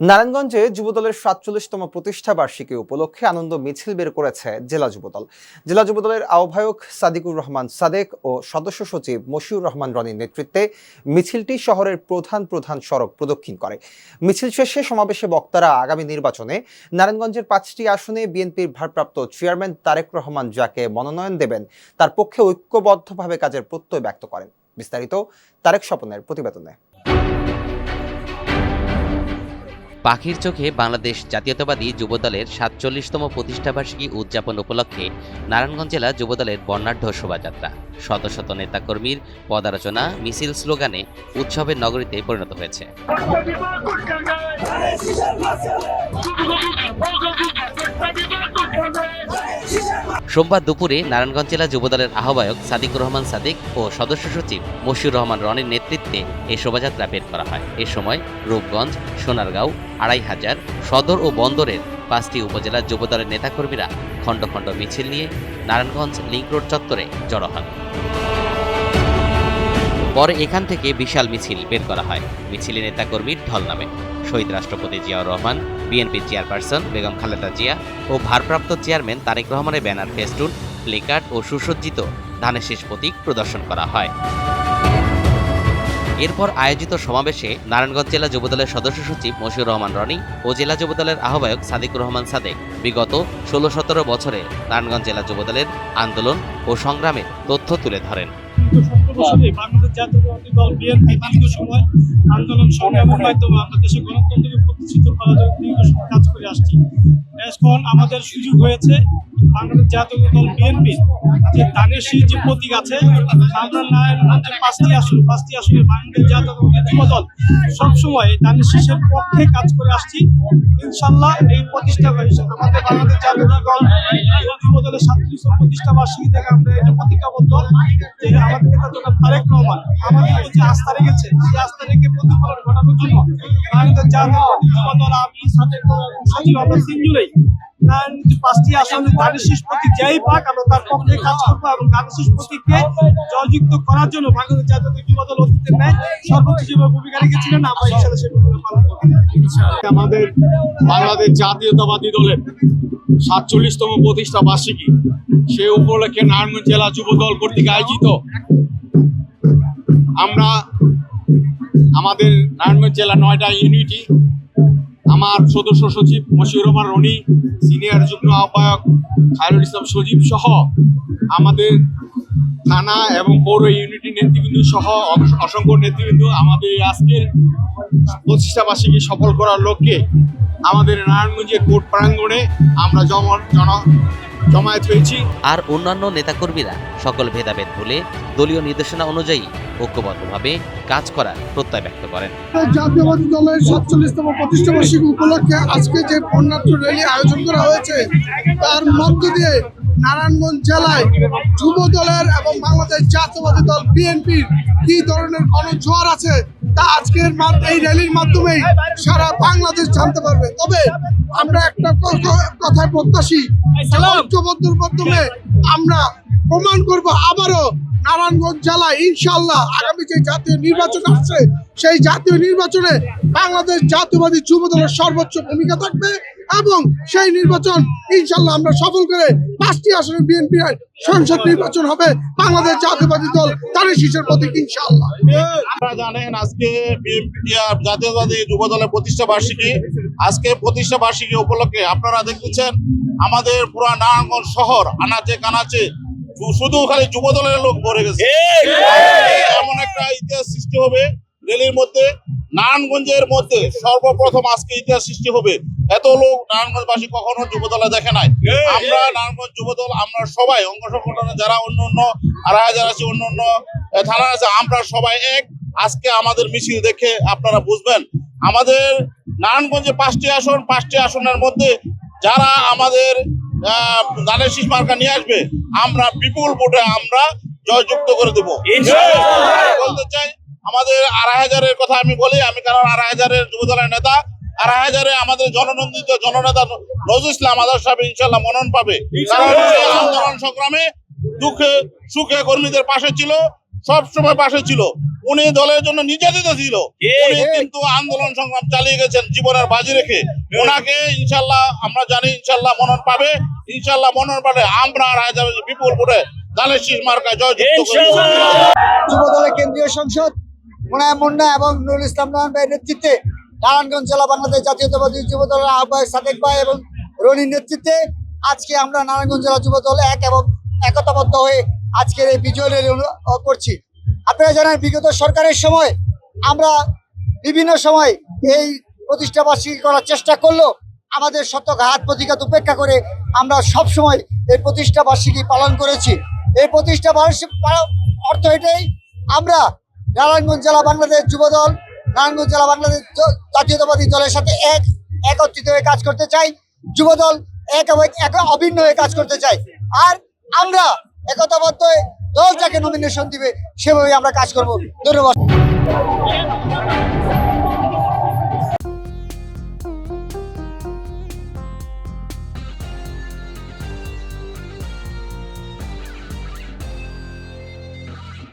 নারায়ণগঞ্জে যুবদলের সাতচল্লিশতম প্রতিষ্ঠা বার্ষিকী উপলক্ষে আনন্দ মিছিল বের করেছে জেলা যুবদল। জেলা যুবদলের আহ্বায়ক সাদিকুর রহমান সাদেক ও সদস্য সচিব মশিউর রহমান রনির নেতৃত্বে মিছিলটি শহরের প্রধান প্রধান সড়ক প্রদক্ষিণ করে। মিছিল শেষে সমাবেশে বক্তারা আগামী নির্বাচনে নারায়ণগঞ্জের পাঁচটি আসনে বিএনপির ভারপ্রাপ্ত চেয়ারম্যান তারেক রহমান যাকে মনোনয়ন দেবেন, তার পক্ষে ঐক্যবদ্ধভাবে কাজের প্রত্যয় ব্যক্ত করেন। বিস্তারিত তারেক স্বপনের প্রতিবেদনে। পাখির চোখে বাংলাদেশ জাতীয়তাবাদী যুবদলের সাতচল্লিশতম প্রতিষ্ঠাবার্ষিকী উদযাপন উপলক্ষে নারায়ণগঞ্জ জেলা যুবদলের বর্ণাঢ্য শোভাযাত্রা। শত শত নেতাকর্মীর পদারচনা মিছিল স্লোগানে উৎসবের নগরীতে পরিণত হয়েছে। সোমবার দুপুরে নারায়ণগঞ্জ জেলা যুবদলের আহ্বায়ক সাদিকুর রহমান সাদিক ও সদস্য সচিব মশিউর রহমান রনের নেতৃত্বে এই শোভাযাত্রা বের করা হয়। এ সময় রূপগঞ্জ, সোনারগাঁও আড়াই হাজার সদর ও বন্দরের পাঁচটি উপজেলার যুবদলের নেতাকর্মীরা খণ্ড খণ্ড মিছিল নিয়ে নারায়ণগঞ্জ লিংক রোড চত্বরে জড়ো হন। পরে এখান থেকে বিশাল মিছিল বের করা হয়। মিছিলে নেতাকর্মীর ঢল নামে। শহীদ রাষ্ট্রপতি জিয়াউর রহমান বিএনপি চেয়ারপারসন বেগম খালেদা জিয়া ও ভারপ্রাপ্ত চেয়ারম্যান তারেক রহমানের ব্যানার, ফেস্টুন, প্লেকার্ড ও সুসজ্জিত ধানের শেষ প্রতীক প্রদর্শন করা হয়। এরপর আয়োজিত সমাবেশে নারায়ণগঞ্জ জেলা যুবদলের সদস্য সচিব মশিউর রহমান রনি ও জেলা যুবদলের আহ্বায়ক সাদিকুর রহমান সাদেক বিগত ষোলো সতেরো বছরে নারায়ণগঞ্জ জেলা যুবদলের আন্দোলন ও সংগ্রামের তথ্য তুলে ধরেন। সত্তর বছরে বাংলাদেশ জাতীয়তাবাদী দল বিএনপি দীর্ঘ সময় আন্দোলন সংগ্রামের মাধ্যমে আমরা দেশে গণতন্ত্রকে প্রতিষ্ঠিত করার জন্য দীর্ঘ সময় কাজ করে আসছি। এখন আমাদের সুযোগ হয়েছে বাংলাদেশ জাতীয় দল বিএনপি, যে শীষ যে প্রতীক আছে আমরা নারায়ণগঞ্জের পাঁচটি আসন, পাঁচটি আসনে বাংলাদেশ জাতীয় যুব দল সবসময় ধানের শীষের পক্ষে কাজ করে আসছি। ইনশাল্লাহ এই প্রতিষ্ঠা হিসেবে আমাদের বাংলাদেশ জাতীয় দল যুব দলের সাতত্রিশ প্রতিষ্ঠা বার্ষিকী থেকে আমরা এটা প্রতিজ্ঞাবদ্ধ। যে আমাদের নেতা জনাব তারেক রহমান আমাদের যে আস্থা রেখেছে, সেই আস্থা রেখে প্রতিফলন ঘটানোর জন্য বাংলাদেশ জাতীয় দল আমি সাথে সচিব আমরা তিনজনেই নারায়ণগঞ্জ পাঁচটি আসনে শীষ প্রতীক যেই পাক আমরা তার পক্ষে কাজ করব এবং শীষ প্রতীককে জয়যুক্ত করার জন্য বাংলাদেশ জাতীয় অতীতের ন্যায় সর্বোচ্চ যেভাবে ভূমিকা রেখেছিলেন আমরা ইনশাল্লাহ সেই ভূমিকা পালন করব। আমাদের বাংলাদেশ জাতীয়তাবাদী দলের সাতচল্লিশতম প্রতিষ্ঠা বার্ষিকী সে উপলক্ষে নারায়ণগঞ্জ জেলা যুব দল কর্তৃক আয়োজিত। আমরা আমাদের নারায়ণগঞ্জ জেলা নয়টা ইউনিটি আমার সদস্য সচিব মশিউর রহমান রনি, সিনিয়র যুগ্ম আহ্বায়ক খায়রুল ইসলাম সজীব সহ আমাদের থানা এবং পৌর ইউনিটি নেতৃবৃন্দ সহ অস- অসংখ্য নেতৃবৃন্দ আমাদের আজকের বার্ষিকী সফল করার লক্ষ্যে আমাদের নারায়ণগঞ্জের কোর্ট প্রাঙ্গণে আমরা জন জমায়েত হয়েছি। আর অন্যান্য নেতাকর্মীরা সকল ভেদাভেদ ভুলে দলীয় নির্দেশনা অনুযায়ী ঐক্যবদ্ধভাবে কাজ করার প্রত্যয় ব্যক্ত করেন। জাতীয়বাদী দলের সাতচল্লিশতম প্রতিষ্ঠা বার্ষিকী উপলক্ষে আজকে যে বর্ণাঢ্য র্যালি আয়োজন করা হয়েছে তার মধ্য দিয়ে নারায়ণগঞ্জ জেলায় যুব দলের এবং বাংলাদেশ জাতীয়বাদী দল বিএনপির কি ধরনের গণজোয়ার আছে তা আজকের এই র্যালির মাধ্যমে সারা বাংলাদেশ জানতে পারবে। তবে আমরা একটা কথায় প্রত্যাশী। ঐক্যবদ্ধর ঐক্যবদ্ধের মাধ্যমে আমরা প্রমাণ করব আবারও নারায়ণগঞ্জ জেলায় ইনশাল্লাহ আগামী যে জাতীয় নির্বাচন আসছে সেই জাতীয় নির্বাচনে বাংলাদেশ জাতীয়বাদী যুব দলের সর্বোচ্চ ভূমিকা থাকবে। এবং সেই নির্বাচন ইনশাল্লাহ আমরা সফল করে পাঁচটি আসনে বিএনপি সংসদ নির্বাচন হবে। বাংলাদেশ জাতীয়বাদী দল তার শীর্ষের প্রতীক ইনশাল্লাহ। আপনারা জানেন আজকে বিএনপি জাতীয়তাবাদী যুব দলের প্রতিষ্ঠা বার্ষিকী। আজকে প্রতিষ্ঠা বার্ষিকী উপলক্ষে আপনারা দেখতেছেন আমাদের পুরা নারায়ণগঞ্জ শহর আনাচে কানাচে শুধু খালি যুব দলের লোক ভরে গেছে। এমন একটা ইতিহাস সৃষ্টি হবে রেলের মধ্যে নারায়ণগঞ্জের মধ্যে সর্বপ্রথম আজকে ইতিহাস সৃষ্টি হবে। এত লোক নারায়ণগঞ্জবাসী কখনো যুব দলে দেখে নাই। আমরা নারায়ণগঞ্জ যুবদল আমরা সবাই অঙ্গ সংগঠনে যারা অন্য অন্য আড়াই হাজার আছে অন্য অন্য থানা আছে আমরা সবাই এক। আজকে আমাদের মিছিল দেখে আপনারা বুঝবেন আমাদের নারায়ণগঞ্জে পাঁচটি আসন পাঁচটি আসনের মধ্যে যারা আমাদের ধানের শীষ মার্কা নিয়ে আসবে আমরা বিপুল ভোটে আমরা জয়যুক্ত করে দেবো। বলতে চাই আমাদের আড়াই হাজারের কথা আমি বলি আমি কারণ আড়াই হাজারের যুবদলের নেতা আড়াই হাজারে আমাদের জননন্দিত জননেতা নজরুল ইসলাম আদার সাহেব ইনশাল্লাহ মনন পাবে। আন্দোলন সংগ্রামে দুঃখে সুখে কর্মীদের পাশে ছিল সব সময় পাশে ছিল। উনি দলের জন্য নির্যাতিত ছিল। উনি কিন্তু আন্দোলন সংগ্রাম চালিয়ে গেছেন জীবনের বাজি রেখে। ওনাকে ইনশাল্লাহ আমরা জানি ইনশাল্লাহ মনন পাবে। ইনশাল্লাহ মনন পাবে আমরা আর হায়দ্রাবাদ বিপুল করে ধানের শীষ মার্কায় জয় যুব দলের কেন্দ্রীয় সংসদ মোনায় মুন্না এবং নুরুল ইসলাম নয়ন ভাইয়ের নেতৃত্বে নারায়ণগঞ্জ জেলা বাংলাদেশ জাতীয়তাবাদী যুব দলের আহ্বায়ক সাদেক ভাই এবং রনির নেতৃত্বে আজকে আমরা নারায়ণগঞ্জ জেলা যুব দল এক এবং একতাবদ্ধ হয়ে আজকের এই বিজয় র্যালি করছি। আপনারা জানেন, বিগত সরকারের সময় আমরা বিভিন্ন সময় এই প্রতিষ্ঠা বার্ষিকী করার চেষ্টা করল আমাদের শতক হাত প্রতিঘাত উপেক্ষা করে আমরা সব সময় এই প্রতিষ্ঠা বার্ষিকী পালন করেছি। এই প্রতিষ্ঠা বার্ষিক অর্থ এটাই, আমরা নারায়ণগঞ্জ জেলা বাংলাদেশ যুবদল নারায়ণগঞ্জ জেলা বাংলাদেশ জাতীয়তাবাদী দলের সাথে এক, একত্রিত হয়ে কাজ করতে চাই। যুবদল এক এক অভিন্ন হয়ে কাজ করতে চাই। আর আমরা একতাবদ্ধ হয়ে দল যাকে নমিনেশন দিবে সেভাবে আমরা কাজ করব। ধন্যবাদ।